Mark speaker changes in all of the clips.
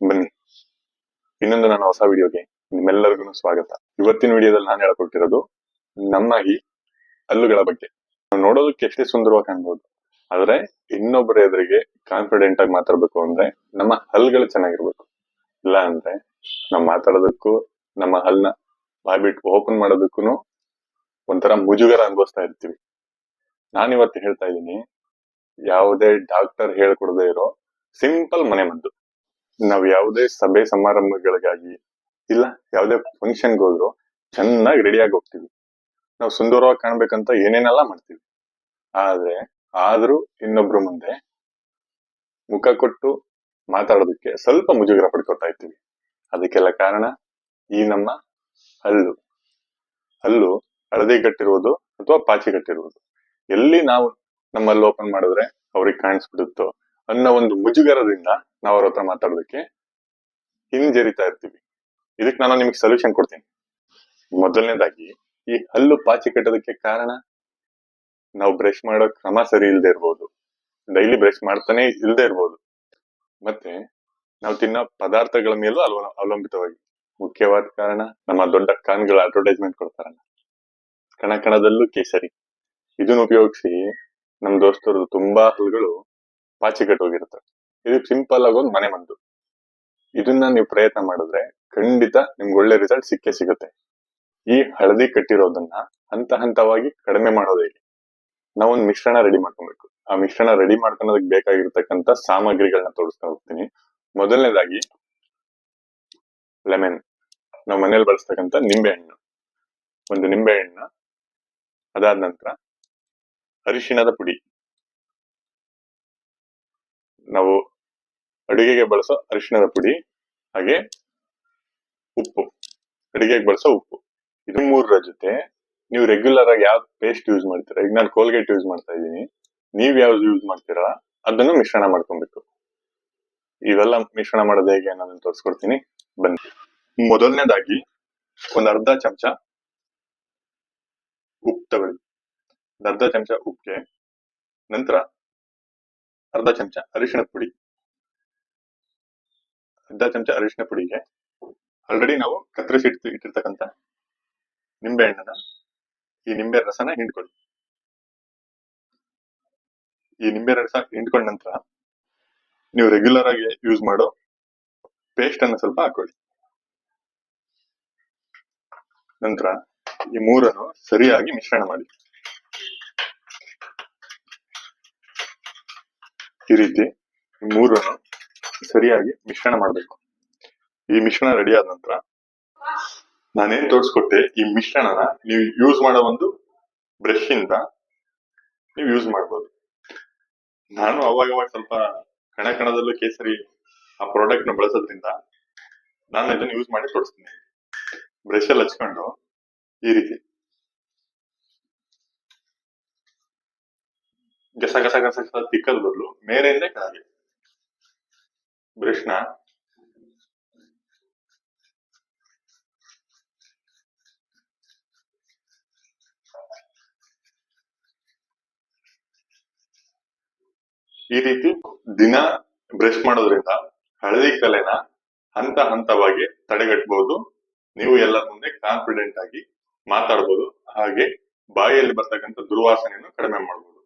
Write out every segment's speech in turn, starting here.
Speaker 1: ಬನ್ನಿ. ಇನ್ನೊಂದು ನನ್ನ ಹೊಸ ವಿಡಿಯೋಗೆ ನಿಮ್ಮೆಲ್ಲರಿಗೂ ಸ್ವಾಗತ. ಇವತ್ತಿನ ವಿಡಿಯೋದಲ್ಲಿ ನಾನು ಹೇಳ್ಕೊಟ್ಟಿರೋದು ನಮ್ಮ ಈ ಹಲ್ಲುಗಳ ಬಗ್ಗೆ. ನಾವು ನೋಡೋದಕ್ಕೆ ಎಷ್ಟೇ ಸುಂದರವಾಗಿ ಕಾಣ್ಬೋದು, ಆದ್ರೆ ಇನ್ನೊಬ್ಬರ ಎದುರಿಗೆ ಕಾನ್ಫಿಡೆಂಟ್ ಆಗಿ ಮಾತಾಡ್ಬೇಕು ಅಂದ್ರೆ ನಮ್ಮ ಹಲ್ಲುಗಳು ಚೆನ್ನಾಗಿರ್ಬೇಕು. ಇಲ್ಲ ಅಂದ್ರೆ ನಾವು ಮಾತಾಡೋದಕ್ಕೂ, ನಮ್ಮ ಹಲ್ನ ಬಾಯ್ಬಿಟ್ಟು ಓಪನ್ ಮಾಡೋದಕ್ಕೂ ಒಂಥರ ಮುಜುಗರ ಅನುಭವಿಸ್ತಾ ಇರ್ತೀವಿ. ನಾನಿವತ್ತು ಹೇಳ್ತಾ ಇದ್ದೀನಿ, ಯಾವುದೇ ಡಾಕ್ಟರ್ ಹೇಳ್ಕೊಡದೇ ಇರೋ ಸಿಂಪಲ್ ಮನೆ ಮದ್ದು. ನಾವ್ ಯಾವುದೇ ಸಭೆ ಸಮಾರಂಭಗಳಿಗಾಗಿ ಇಲ್ಲ, ಯಾವುದೇ ಫಂಕ್ಷನ್ಗೆ ಹೋದ್ರು ಚೆನ್ನಾಗಿ ರೆಡಿಯಾಗಿ ಹೋಗ್ತೀವಿ. ನಾವು ಸುಂದರವಾಗಿ ಕಾಣ್ಬೇಕಂತ ಏನೇನೆಲ್ಲ ಮಾಡ್ತೀವಿ. ಆದ್ರೆ ಆದ್ರೂ ಇನ್ನೊಬ್ರ ಮುಂದೆ ಮುಖ ಕೊಟ್ಟು ಮಾತಾಡೋದಕ್ಕೆ ಸ್ವಲ್ಪ ಮುಜುಗರ ಪಡ್ಕೊತಾ ಇರ್ತೀವಿ. ಅದಕ್ಕೆಲ್ಲ ಕಾರಣ ಈ ನಮ್ಮ ಹಲ್ಲು. ಹಲ್ಲು ಹಳದಿ ಕಟ್ಟಿರುವುದು ಅಥವಾ ಪಾಚಿ ಕಟ್ಟಿರುವುದು. ಎಲ್ಲಿ ನಾವು ನಮ್ಮ ಓಪನ್ ಮಾಡಿದ್ರೆ ಅವ್ರಿಗೆ ಕಾಣಿಸ್ಬಿಡುತ್ತೋ ಅನ್ನೋ ಒಂದು ಮುಜುಗರದಿಂದ ನಾವು ಅವ್ರ ಹತ್ರ ಮಾತಾಡೋದಕ್ಕೆ ಹಿಂಜರಿತಾ ಇರ್ತೀವಿ. ಇದಕ್ ನಾನು ನಿಮಗೆ ಸೊಲ್ಯೂಷನ್ ಕೊಡ್ತೀನಿ. ಮೊದಲನೇದಾಗಿ, ಈ ಹಲ್ಲು ಪಾಚಿ ಕಟ್ಟೋದಕ್ಕೆ ಕಾರಣ ನಾವು ಬ್ರಷ್ ಮಾಡೋ ಕ್ರಮ ಸರಿ ಇಲ್ದೆ ಇರ್ಬೋದು. ಡೈಲಿ ಬ್ರಷ್ ಮಾಡ್ತಾನೆ ಇಲ್ಲದೆ ಇರ್ಬೋದು. ಮತ್ತೆ ನಾವು ತಿನ್ನೋ ಪದಾರ್ಥಗಳ ಮೇಲೂ ಅಲ್ವ ಅವಲಂಬಿತವಾಗಿ ಮುಖ್ಯವಾದ ಕಾರಣ ನಮ್ಮ ದೊಡ್ಡ ಕಾನ್ಗಳ ಅಡ್ವರ್ಟೈಸ್ಮೆಂಟ್ ಕೊಡ್ತಾರಲ್ಲ. ಕಣ ಕಣದಲ್ಲೂ ಕೇಸರಿ. ಇದನ್ನ ಉಪಯೋಗಿಸಿ ನಮ್ ದೋಸ್ತರದು ತುಂಬಾ ಹಲ್ಗಳು ಪಾಚಿ ಕಟ್ಟೋಗಿರುತ್ತೆ. ಇದು ಸಿಂಪಲ್ ಆಗಿ ಒಂದು ಮನೆ ಮದ್ದು ಇದನ್ನ ನೀವು ಪ್ರಯತ್ನ ಮಾಡಿದ್ರೆ ಖಂಡಿತ ನಿಮ್ಗೆ ಒಳ್ಳೆ ರಿಸಲ್ಟ್ ಸಿಕ್ಕೇ ಸಿಗುತ್ತೆ. ಈ ಹಳದಿ ಕಟ್ಟಿರೋದನ್ನ ಹಂತ ಹಂತವಾಗಿ ಕಡಿಮೆ ಮಾಡೋದು ನಾವೊಂದು ಮಿಶ್ರಣ ರೆಡಿ ಮಾಡ್ಕೊಬೇಕು. ಆ ಮಿಶ್ರಣ ರೆಡಿ ಮಾಡ್ಕೊಳೋದಕ್ಕೆ ಬೇಕಾಗಿರ್ತಕ್ಕಂತ ಸಾಮಗ್ರಿಗಳನ್ನ ತೋರಿಸ್ತಾ ಹೋಗ್ತೀನಿ. ಮೊದಲನೇದಾಗಿ ಲೆಮನ್ ನಾವು ಮನೇಲಿ ಬಳಸ್ತಕ್ಕಂಥ ನಿಂಬೆ ಹಣ್ಣು. ಒಂದು ನಿಂಬೆ ಹಣ್ಣ ಅದಾದ ನಂತರ ಅರಿಶಿಣದ ಪುಡಿ. ನಾವು ಅಡುಗೆಗೆ ಬಳಸೋ ಅರಿಶಿಣದ ಪುಡಿ ಹಾಗೆ ಉಪ್ಪು. ಅಡಿಗೆಗೆ ಬಳಸೋ ಉಪ್ಪು. ಇದು ಮೂರರ ಜೊತೆ ನೀವು ರೆಗ್ಯುಲರ್ ಆಗಿ ಯಾವ ಪೇಸ್ಟ್ ಯೂಸ್ ಮಾಡ್ತೀರಾ? ಈಗ ನಾನು ಕೋಲ್ಗೇಟ್ ಯೂಸ್ ಮಾಡ್ತಾ ಇದ್ದೀನಿ. ನೀವ್ ಯಾವ್ದು ಯೂಸ್ ಮಾಡ್ತೀರಾ? ಅದನ್ನು ಮಿಶ್ರಣ ಮಾಡ್ಕೊಬೇಕು. ಇವೆಲ್ಲ ಮಿಶ್ರಣ ಮಾಡೋದು ಹೇಗೆ ಅನ್ನೋದನ್ನ ತೋರಿಸ್ಕೊಡ್ತೀನಿ. ಬನ್ನಿ. ಮೊದಲನೇದಾಗಿ ಒಂದ್ ಅರ್ಧ ಚಮಚ ಉಪ್ಪು ತಗೊಳ್ಳಿ. ಅರ್ಧ ಚಮಚ ಉಪ್ಪಿಗೆ. ನಂತರ ಅರ್ಧ ಚಮಚ ಅರಿಶಿನ ಪುಡಿ. ಅರ್ಧ ಚಮಚ ಅರಿಶಿನ ಪುಡಿಗೆ ಆಲ್ರೆಡಿ ನಾವು ಕತ್ತರಿಸಿ ಇಟ್ಟು ಇಟ್ಟಿರ್ತಕ್ಕಂಥ ನಿಂಬೆ ಹಣ್ಣನ್ನ ಈ ನಿಂಬೆ ರಸನ ಹಿಂಡ್ಕೊಳ್ಳಿ ಈ ನಿಂಬೆ ರಸ ಹಿಂಡ್ಕೊಂಡ ನಂತರ ನೀವು ರೆಗ್ಯುಲರ್ ಆಗಿ ಯೂಸ್ ಮಾಡೋ ಪೇಸ್ಟ್ ಅನ್ನ ಸ್ವಲ್ಪ ಹಾಕೊಳ್ಳಿ. ನಂತರ ಈ ಮೂರನ್ನು ಸರಿಯಾಗಿ ಮಿಶ್ರಣ ಮಾಡಿ. ಈ ರೀತಿ ಮೂರನ್ನು ಸರಿಯಾಗಿ ಮಿಶ್ರಣ ಮಾಡಬೇಕು. ಈ ಮಿಶ್ರಣ ರೆಡಿ ಆದ ನಂತರ ನಾನೇನ್ ತೋರಿಸ್ಕೊಟ್ಟೆ, ಈ ಮಿಶ್ರಣನ ನೀವು ಯೂಸ್ ಮಾಡೋ ಒಂದು ಬ್ರಷ್ ಇಂದ ನೀವು ಯೂಸ್ ಮಾಡ್ಬೋದು. ನಾನು ಅವಾಗ ಅವಾಗ ಸ್ವಲ್ಪ ಕಣ ಕಣದಲ್ಲೂ ಕೇಸರಿ ಆ ಪ್ರಾಡಕ್ಟ್ನ ಬಳಸೋದ್ರಿಂದ ನಾನು ಇದನ್ನ ಯೂಸ್ ಮಾಡಿ ತೋರಿಸ್ತೀನಿ. ಬ್ರಷ್ ಅಲ್ಲಿ ಹಚ್ಕೊಂಡು ಈ ರೀತಿ. ಗಸ ಗಸ ಗಸ ಗಸ ತಿಕ್ಕದ ಬದಲು ಮೇಲೆಯಿಂದ ಕೆಳಗೆ. ಬ್ರಷ್ನ ಈ ರೀತಿ ದಿನ ಬ್ರಷ್ ಮಾಡೋದ್ರಿಂದ ಹಳದಿ ಕಲೆನ ಹಂತ ಹಂತವಾಗಿ ತಡೆಗಟ್ಟಬಹುದು ನೀವು ಎಲ್ಲರ ಮುಂದೆ ಕಾನ್ಫಿಡೆಂಟ್ ಆಗಿ ಮಾತಾಡಬಹುದು ಹಾಗೆ ಬಾಯಿಯಲ್ಲಿ ಬರ್ತಕ್ಕಂಥ ದುರ್ವಾಸನೆಯನ್ನು ಕಡಿಮೆ ಮಾಡಬಹುದು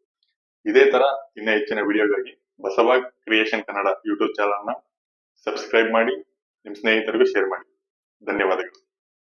Speaker 1: ಇದೇ ತರ ಇನ್ನ ಹೆಚ್ಚಿನ ವಿಡಿಯೋಗಾಗಿ ಬಸವ ಕ್ರಿಯೇಷನ್ ಕನ್ನಡ ಯೂಟ್ಯೂಬ್ ಚಾನಲ್ನ ಸಬ್ಸ್ಕ್ರೈಬ್ ಮಾಡಿ ನಿಮ್ಮ ಸ್ನೇಹಿತರಿಗೂ ಶೇರ್ ಮಾಡಿ. ಧನ್ಯವಾದಗಳು.